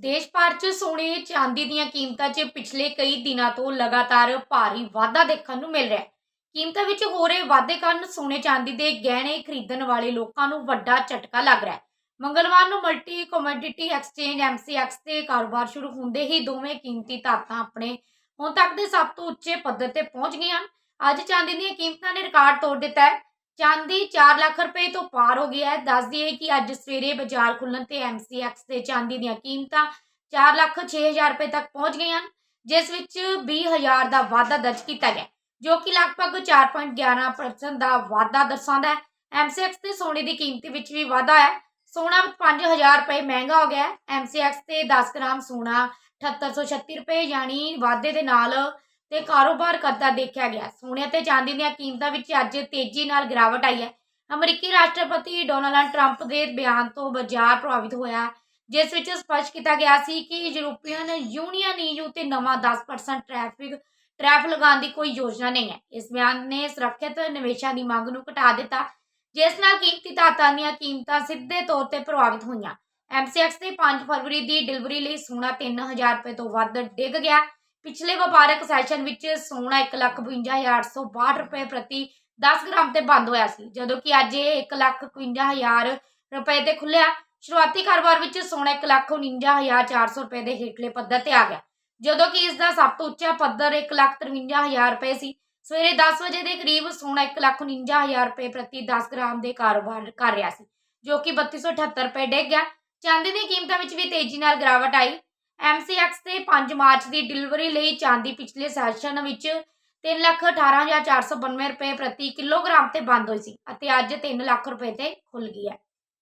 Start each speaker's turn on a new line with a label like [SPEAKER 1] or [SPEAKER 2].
[SPEAKER 1] ਦੇਸ਼ ਭਰ 'ਚ ਸੋਨੇ ਚਾਂਦੀ ਦੀਆਂ ਕੀਮਤਾਂ 'ਚ ਪਿਛਲੇ ਕਈ ਦਿਨਾਂ ਤੋਂ ਲਗਾਤਾਰ ਭਾਰੀ ਵਾਧਾ ਦੇਖਣ ਨੂੰ ਮਿਲ ਰਿਹਾ ਹੈ। ਕੀਮਤਾਂ ਵਿੱਚ ਹੋ ਰਹੇ ਵਾਧੇ ਕਾਰਨ ਸੋਨੇ ਚਾਂਦੀ ਦੇ ਗਹਿਣੇ ਖਰੀਦਣ ਵਾਲੇ ਲੋਕਾਂ ਨੂੰ ਵੱਡਾ ਝਟਕਾ ਲੱਗ ਰਿਹਾ ਹੈ। ਮੰਗਲਵਾਰ ਨੂੰ ਮਲਟੀ ਕਮੋਡਿਟੀ ਐਕਸਚੇਂਜ MCX ਤੇ ਕਾਰੋਬਾਰ ਸ਼ੁਰੂ ਹੁੰਦੇ ਹੀ ਦੋਵੇਂ ਕੀਮਤੀ ਧਾਤਾਂ ਆਪਣੇ ਹੁਣ ਤੱਕ ਦੇ ਸਭ ਤੋਂ ਉੱਚੇ ਪੱਧਰ ਤੇ ਪਹੁੰਚ ਗਈਆਂ ਹਨ। ਅੱਜ ਚਾਂਦੀ ਦੀਆਂ ਕੀਮਤਾਂ ਨੇ ਰਿਕਾਰਡ ਤੋੜ ਦਿੱਤਾ ਹੈ। ਚਾਂਦੀ 4 ਲੱਖ ਰੁਪਏ ਤੋਂ ਪਾਰ ਹੋ ਗਿਆ ਹੈ। ਦੱਸ ਦਈਏ ਕਿ ਅੱਜ ਸਵੇਰੇ ਬਾਜ਼ਾਰ ਖੁੱਲਣ ਤੇ MCX ਤੇ ਚਾਂਦੀ ਦੀਆਂ ਕੀਮਤਾਂ 4 ਲੱਖ 6000 ਰੁਪਏ ਤੱਕ ਪਹੁੰਚ ਗਈਆਂ ਹਨ, ਜਿਸ ਵਿੱਚ 20000 ਦਾ ਵਾਧਾ ਦਰਜ ਕੀਤਾ ਗਿਆ ਜੋ ਕਿ ਲਗਭਗ 4.11% ਦਾ ਵਾਧਾ ਦਰਸਾਉਂਦਾ ਹੈ। MCX ਤੇ ਸੋਨੇ ਦੀ ਕੀਮਤ ਵਿੱਚ ਵੀ ਵਾਧਾ ਹੈ। ਸੋਨਾ 5000 ਰੁਪਏ ਮਹਿੰਗਾ ਹੋ ਗਿਆ ਹੈ। MCX ਤੇ 10 ਗ੍ਰਾਮ ਸੋਨਾ 7836 ਰੁਪਏ, ਯਾਨੀ ਵਾਧੇ ਦੇ ਨਾਲ ਤੇ ਕਾਰੋਬਾਰ ਕਰਦਾ ਦੇਖਿਆ ਗਿਆ। ਸੋਨੇ ਅਤੇ ਚਾਂਦੀ ਦੀਆਂ ਕੀਮਤਾਂ ਵਿੱਚ ਅੱਜ ਤੇਜ਼ੀ ਨਾਲ ਗਿਰਾਵਟ ਆਈ ਹੈ। ਅਮਰੀਕੀ ਰਾਸ਼ਟਰਪਤੀ ਡੋਨਾਲਡ ਟਰੰਪ ਦੇ ਬਿਆਨ ਤੋਂ ਬਾਜ਼ਾਰ ਪ੍ਰਭਾਵਿਤ ਹੋਇਆ, ਜਿਸ ਵਿੱਚ ਸਪਸ਼ਟ ਕੀਤਾ ਗਿਆ ਸੀ ਕਿ ਯੂਰੋਪੀਅਨ ਯੂਨੀਅਨ EU ਤੇ ਨਵਾਂ 10% ਟ੍ਰੈਫਿਕ ਟ੍ਰੈਫ ਲਗਾਉਣ ਦੀ ਕੋਈ ਯੋਜਨਾ ਨਹੀਂ ਹੈ। ਇਸ ਬਿਆਨ ਨੇ ਸੁਰੱਖਿਅਤ ਨਿਵੇਸ਼ਾਂ ਦੀ ਮੰਗ ਨੂੰ ਘਟਾ ਦਿੱਤਾ, ਜਿਸ ਨਾਲ ਕੀਮਤੀ ਧਾਤਾਂ ਦੀਆਂ ਕੀਮਤਾਂ ਸਿੱਧੇ ਤੌਰ ਤੇ ਪ੍ਰਭਾਵਿਤ ਹੋਈਆਂ। ਐਮਸੀਐਕਸ ਤੇ 5 ਫਰਵਰੀ ਦੀ ਡਿਲੀਵਰੀ ਲਈ ਸੋਨਾ 3000 ਰੁਪਏ ਤੋਂ ਵੱਧ ਡਿੱਗ ਗਿਆ। ਪਿਛਲੇ ਵਪਾਰਕ ਸੈਸ਼ਨ ਵਿੱਚ ਸੋਨਾ 152862 ਰੁਪਏ ਪ੍ਰਤੀ 10 ਗ੍ਰਾਮ ਤੇ ਬੰਦ ਹੋਇਆ ਸੀ, ਜਦੋਂ ਕਿ ਅੱਜ ਇਹ 151000 ਰੁਪਏ ਤੇ ਖੁੱਲਿਆ ਸ਼ੁਰੂਆਤੀ ਕਾਰੋਬਾਰ ਵਿੱਚ ਸੋਨਾ 149400 ਰੁਪਏ ਦੇ ਹੇਠਲੇ ਪੱਧਰ ਤੇ ਆ ਗਿਆ। ਜਦੋਂ ਕਿ ਇਸ ਦਾ ਸਭ ਤੋਂ ਉੱਚਾ ਪੱਧਰ 153000 ਰੁਪਏ ਸੀ, ਸਵੇਰੇ 10 ਵਜੇ ਦੇ ਕਰੀਬ ਸੋਨਾ 149000 ਰੁਪਏ ਪ੍ਰਤੀ 10 ਗ੍ਰਾਮ ਦੇ ਕਾਰੋਬਾਰ ਕਰ ਰਿਹਾ ਸੀ, ਜੋ ਕਿ 3278 ਰੁਪਏ ਡਿੱਗ ਗਿਆ। ਚਾਂਦੀ ਦੀਆਂ ਕੀਮਤਾਂ ਵਿੱਚ ਵੀ ਤੇਜ਼ੀ ਨਾਲ ਗਿਰਾਵਟ ਆਈ। MCX ਤੇ 5 ਮਾਰਚ ਦੀ ਡਿਲੀਵਰੀ ਲਈ ਚਾਂਦੀ ਪਿਛਲੇ ਸੈਸ਼ਨ ਵਿੱਚ 318492 ਰੁਪਏ ਪ੍ਰਤੀ ਕਿਲੋਗ੍ਰਾਮ ਤੇ ਬੰਦ ਹੋਈ ਸੀ ਅਤੇ ਅੱਜ 3 ਲੱਖ ਰੁਪਏ ਤੇ ਖੁੱਲ ਗਈ ਹੈ।